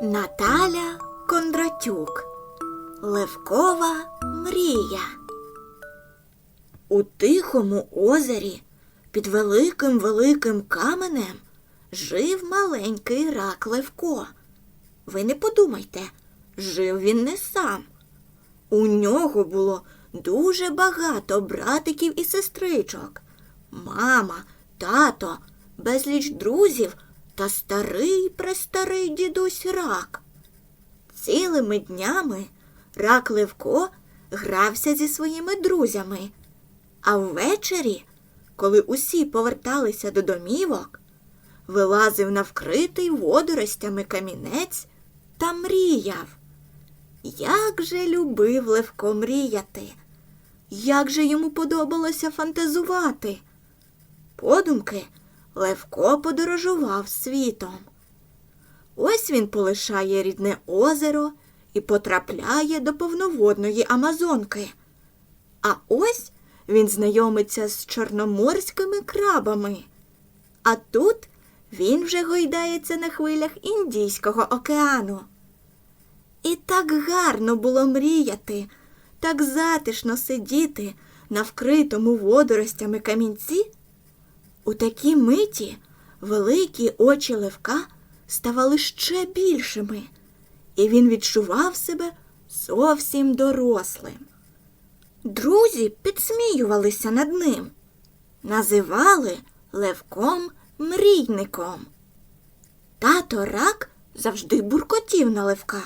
Наталя Кондратюк Левкова мрія. У тихому озері під великим великим каменем жив маленький рак Левко. Ви не подумайте, жив він не сам. У нього було дуже багато братиків і сестричок, мама, тато, безліч друзів та старий престарий дідусь рак. Цілими днями рак Левко грався зі своїми друзями, а ввечері, коли усі поверталися до домівок, вилазив на вкритий водоростями камінець та мріяв. Як же любив Левко мріяти, як же йому подобалося фантазувати. Подумки Левко подорожував світом. Ось він полишає рідне озеро і потрапляє до повноводної Амазонки. А ось він знайомиться з чорноморськими крабами. А тут він вже гойдається на хвилях Індійського океану. І так гарно було мріяти, так затишно сидіти на вкритому водоростями камінці. У такій миті великі очі Левка ставали ще більшими, і він відчував себе зовсім дорослим. Друзі підсміювалися над ним, називали Левком мрійником. Тато рак завжди буркотів на Левка.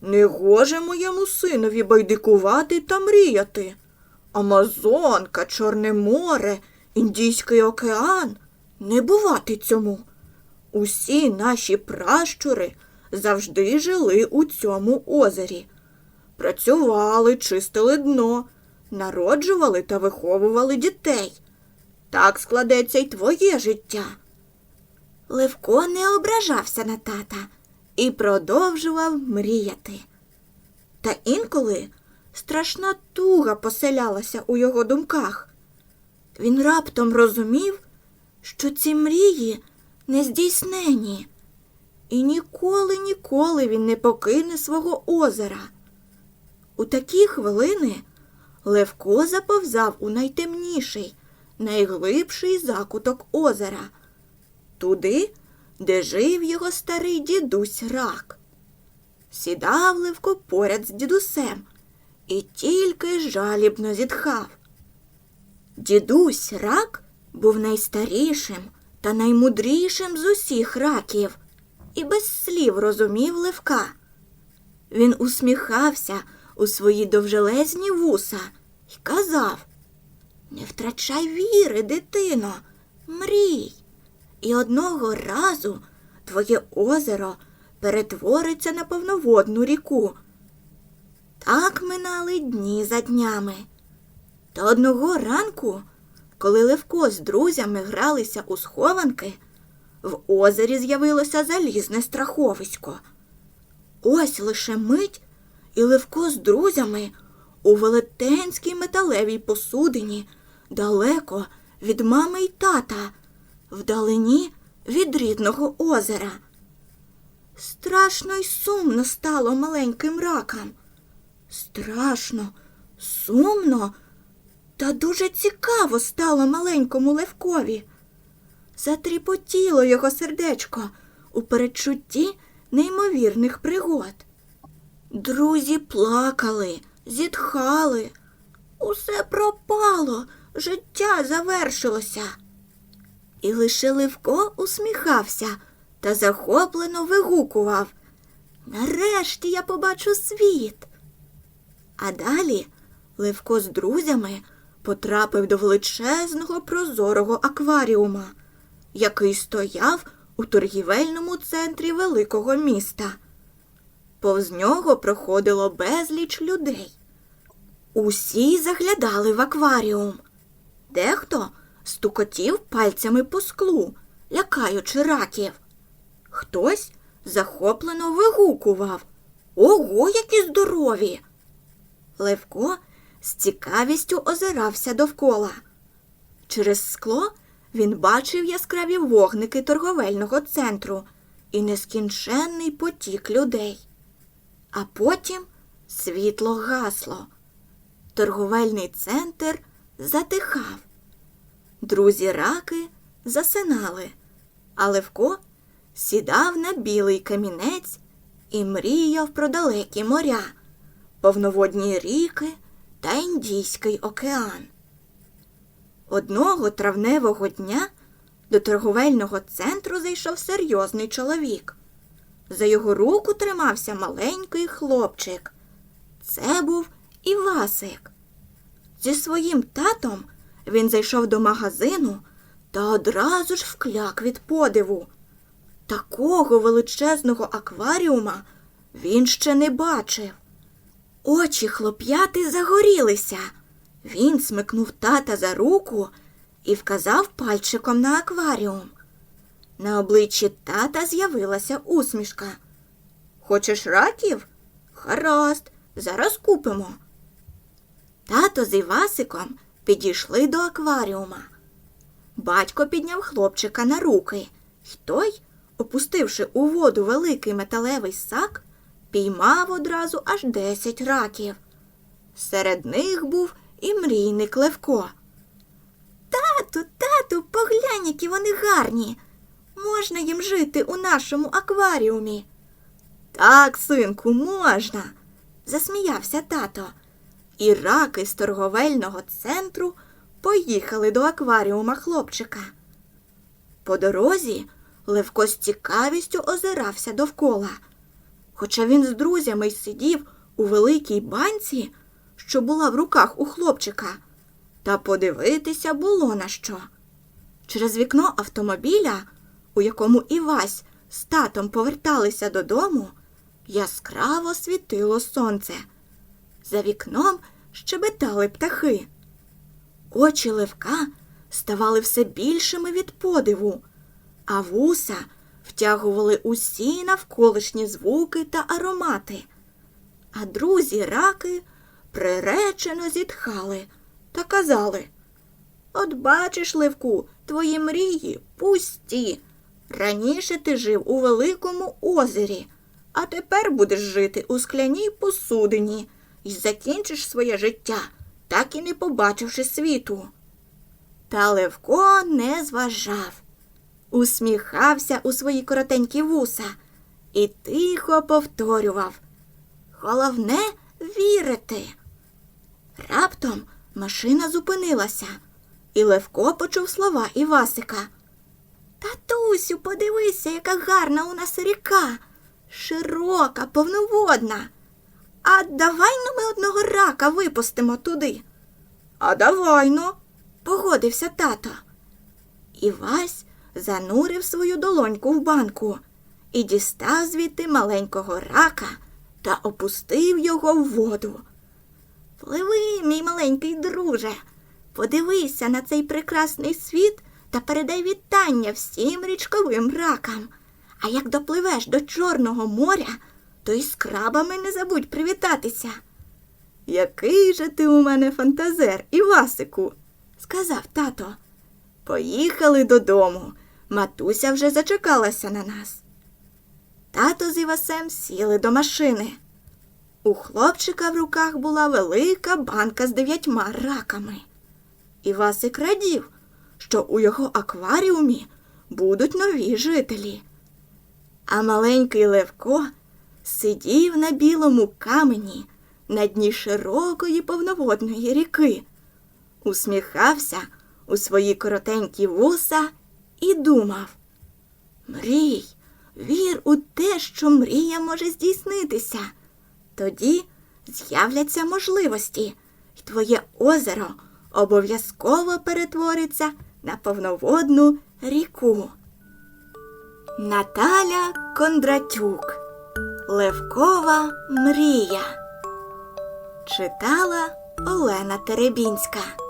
Не гоже моєму синові байдикувати та мріяти. Амазонка, Чорне море, Індійський океан не бувати цьому. Усі наші пращури завжди жили у цьому озері. Працювали, чистили дно, народжували та виховували дітей. Так складеться й твоє життя. Левко не ображався на тата і продовжував мріяти. Та інколи страшна туга поселялася у його думках. Він раптом розумів, що ці мрії нездійснені, і ніколи, ніколи він не покине свого озера. У такі хвилини Левко заповзав у найтемніший, найглибший закуток озера, туди, де жив його старий дідусь рак. Сідав Левко поряд з дідусем і тільки жалібно зітхав. Дідусь рак був найстарішим та наймудрішим з усіх раків і без слів розумів Левка. Він усміхався у свої довжелезні вуса і казав Не втрачай віри, дитино, мрій. І одного разу твоє озеро перетвориться на повноводну ріку. Так минали дні за днями. Та одного ранку, коли Левко з друзями гралися у схованки, в озері з'явилося залізне страховисько. Ось лише мить, і Левко з друзями у велетенській металевій посудині далеко від мами й тата, вдалині від рідного озера. Страшно й сумно стало маленьким ракам. Страшно, сумно та дуже цікаво стало маленькому Левкові. Затріпотіло його сердечко у передчутті неймовірних пригод. Друзі плакали, зітхали. Усе пропало, життя завершилося. І лише Левко усміхався та захоплено вигукував Нарешті я побачу світ. А далі Левко з друзями потрапив до величезного прозорого акваріума, який стояв у торгівельному центрі великого міста. Повз нього проходило безліч людей. Усі заглядали в акваріум. Дехто стукотів пальцями по склу, лякаючи раків. Хтось захоплено вигукував Ого, які здорові! Левко з цікавістю озирався довкола. Через скло він бачив яскраві вогники торговельного центру і нескінченний потік людей. А потім світло гасло. Торговельний центр затихав. Друзі раки засинали, а Левко сідав на білий камінець і мріяв про далекі моря, повноводні ріки та Індійський океан. Одного травневого дня до торговельного центру зайшов серйозний чоловік. За його руку тримався маленький хлопчик. Це був Івасик. Зі своїм татом він зайшов до магазину та одразу ж вкляк від подиву. Такого величезного акваріума він ще не бачив. Очі хлоп'яти загорілися. Він смикнув тата за руку і вказав пальчиком на акваріум. На обличчі тата з'явилася усмішка. Хочеш раків? Гаразд, зараз купимо. Тато з Івасиком підійшли до акваріума. Батько підняв хлопчика на руки, й той, опустивши у воду великий металевий сак, піймав одразу аж десять раків. Серед них був і мрійник Левко. Тату, тату, поглянь, які вони гарні. Можна їм жити у нашому акваріумі. Так, синку, можна, засміявся тато. І раки з торговельного центру поїхали до акваріума хлопчика. По дорозі Левко з цікавістю озирався довкола. Хоча він з друзями й сидів у великій банці, що була в руках у хлопчика, та подивитися було на що. Через вікно автомобіля, у якому Івась з татом поверталися додому, яскраво світило сонце. За вікном щебетали птахи. Очі Левка ставали все більшими від подиву, а вуса втягували усі навколишні звуки та аромати. А друзі раки приречено зітхали та казали От бачиш, Левку, твої мрії пусті. Раніше ти жив у великому озері, а тепер будеш жити у скляній посудині і закінчиш своє життя, так і не побачивши світу. Та Левко не зважав, усміхався у свої коротенькі вуса і тихо повторював Головне вірити. Раптом машина зупинилася, і Левко почув слова Івасика. Татусю, подивися, яка гарна у нас ріка, широка, повноводна. А давай ну ми одного рака випустимо туди. А давай ну, погодився тато. Івась занурив свою долоньку в банку і дістав звідти маленького рака та опустив його в воду. Пливи, мій маленький друже, подивися на цей прекрасний світ та передай вітання всім річковим ракам. А як допливеш до Чорного моря, то й з крабами не забудь привітатися. Який же ти у мене фантазер, Івасику, сказав тато. Поїхали додому. Матуся вже зачекалася на нас. Тато з Івасем сіли до машини. У хлопчика в руках була велика банка з дев'ятьма раками. Івасик радів, що у його акваріумі будуть нові жителі. А маленький Левко сидів на білому камені на дні широкої повноводної ріки, усміхався у свої коротенькі вуса і думав Мрій, вір у те, що мрія може здійснитися. Тоді з'являться можливості, і твоє озеро обов'язково перетвориться на повноводну ріку. Наталя Кондратюк Левкова мрія читала Олена Теребінська